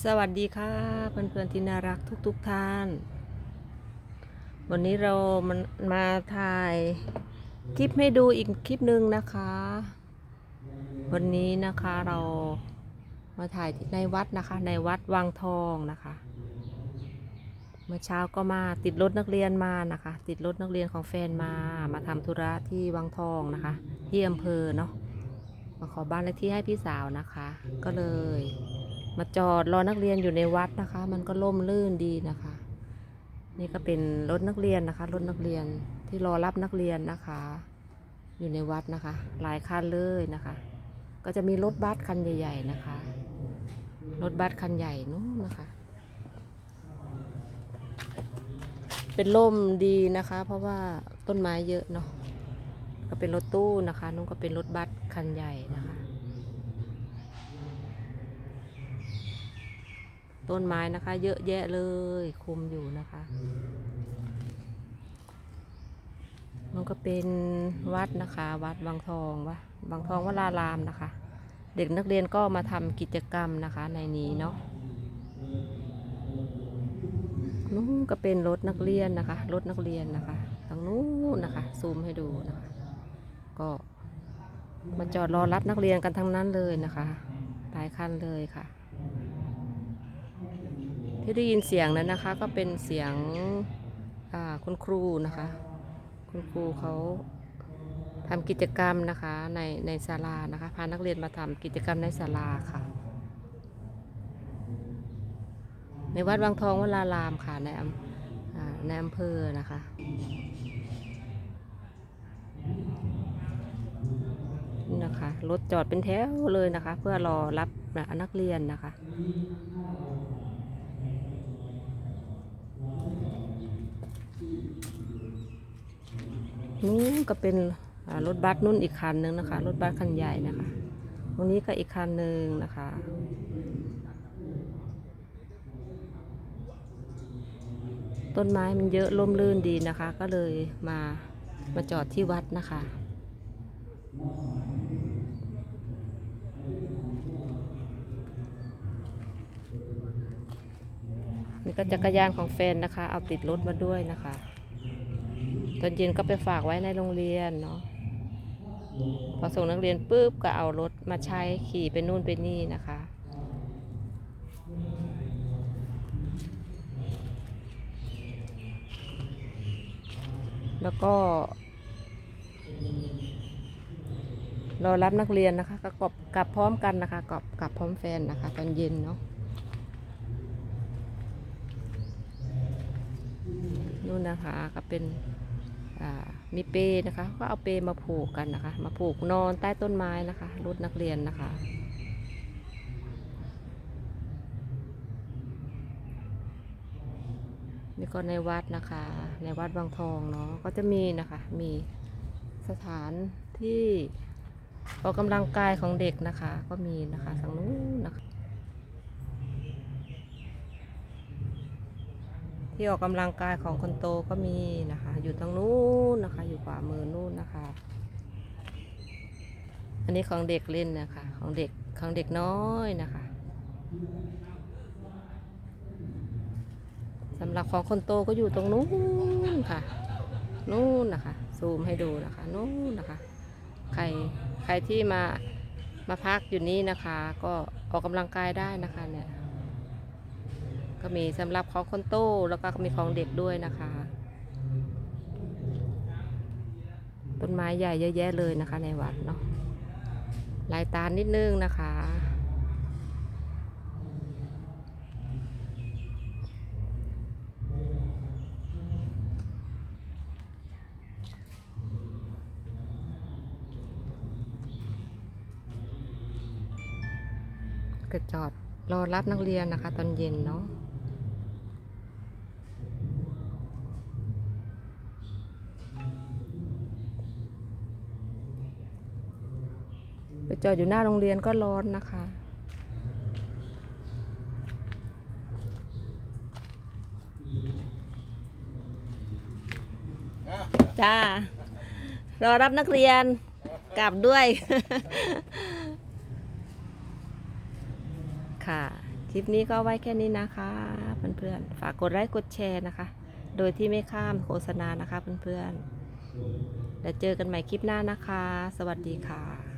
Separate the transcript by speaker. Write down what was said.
Speaker 1: สวัสดีค่ะเพื่อนๆที่น่ารักทุกๆทท่าน วันนี้เรามันมาถ่ายคลิปให้ดูอีกคลิปหนึ่งนะคะ วันนี้นะคะเรามาถ่ายในวัดนะคะ ในวัดวังทองนะคะ เมื่อเช้าก็มาติดรถนักเรียนมานะคะ ติดรถนักเรียนของแฟนมามาทำธุระที่วังทองนะคะ ที่อำเภอเนาะมาขอบ้านเลขที่ให้พี่สาวนะคะ ก็เลย มาจอดรอนักเรียนอยู่ในวัดนะคะ มันก็ล่มลื่นดีนะคะ นี่ก็เป็นรถนักเรียนนะคะรถนักเรียนที่รอรับนักเรียนนะคะ อยู่ในวัดนะคะ หลายคันเลยนะคะ ก็จะมีรถบัสคันใหญ่ ๆนะคะ รถบัสคันใหญ่นู้นนะคะ เป็นล่มดีนะคะ เพราะว่าต้นไม้เยอะเนาะก็เป็นรถตู้นะคะนู้นก็เป็นรถบัสคันใหญ่นะคะ ต้นไม้นะคะ เยอะแยะเลยคุมอยู่นะคะ มันก็เป็นวัดนะคะ วัดบางทองวะบางทองวรารามนะคะ เด็กนักเรียนก็มาทำกิจกรรมนะคะในนี้เนาะนู้นก็เป็นรถนักเรียนนะคะรถนักเรียนนะคะทางนู้นนะคะซูมให้ดูนะคะ ก็มาจอดรอรับนักเรียนกันทั้งนั้นเลยนะคะหลายคันเลยค่ะ ที่ได้ยินเสียงนั้นนะคะ ก็เป็นเสียงคุณครูนะคะ คุณครูเขาทำกิจกรรมนะคะในในศาลานะคะ พานักเรียนมาทำกิจกรรมในศาลาค่ะ ในวัดวังทองวรารามค่ะในอำอ่าในอำเภอนะคะนี่นะคะรถจอดเป็นแถวเลยนะคะ เพื่อรอรับนักเรียนนะคะ นู้นก็เป็นรถบัสนุ่นอีกคันหนึ่งนะคะ รถบัสคันใหญ่นะคะ ตรงนี้ก็อีกคันหนึ่งนะคะ ต้นไม้มันเยอะร่มรื่นดีนะคะ ก็เลยมามาจอดที่วัดนะคะนี่ก็จักรยานของแฟนนะคะ เอาติดรถมาด้วยนะคะ ตอนเย็นก็ไปฝากไว้ในโรงเรียนเนาะพอส่งนักเรียนปุ๊บก็เอารถมาใช้ขี่ไปนู่นไปนี่นะคะ แล้วก็รอรับนักเรียนนะคะก็กลับกลับพร้อมกันนะคะกลับกลับพร้อมแฟนนะคะ ตอนเย็นเนาะนู่นนะคะก็เป็นอ่า มีเปนะคะ ก็เอาเปมาผูกกันนะคะ มาผูกนอนใต้ต้นไม้นะคะรถนักเรียนนะคะนี่ก็ในวัดนะคะ ในวัดบางทองเนาะก็จะมีนะคะ มีสถานที่ออกกำลังกายของเด็กนะคะ ก็มีนะคะทางนู้นนะคะ ที่ออกกำลังกายของคนโตก็มีนะคะ อยู่ทางนู้นนะคะ อยู่ขวามือนู้นนะคะ อันนี้ของเด็กเล่นนะคะ ของเด็กของเด็กน้อยนะคะสำหรับของคนโตก็อยู่ตรงนู้นค่ะ นู้นนะคะ ซูมให้ดูนะคะ นู้นนะคะ ใครใครที่มามาพักอยู่นี่นะคะ ก็ออกกำลังกายได้นะคะเนี่ย ก็มีสำหรับของคนโตแล้วก็มีของเด็กด้วยนะคะ ต้นไม้ใหญ่เยอะแยะเลยนะคะ ในวัดเนาะลายตาลนิดนึงนะคะก็จอดรอรับนักเรียนนะคะ ตอนเย็นเนาะ จอดอยู่หน้าโรงเรียนก็ร้อนนะคะ จ้า รอรับนักเรียนกลับด้วย ค่ะ คลิปนี้ก็ไว้แค่นี้นะคะ เพื่อนๆ ฝากกดไลค์กดแชร์นะคะ โดยที่ไม่ข้ามโฆษณานะคะเพื่อนๆ แล้วเจอกันใหม่คลิปหน้านะคะ สวัสดีค่ะ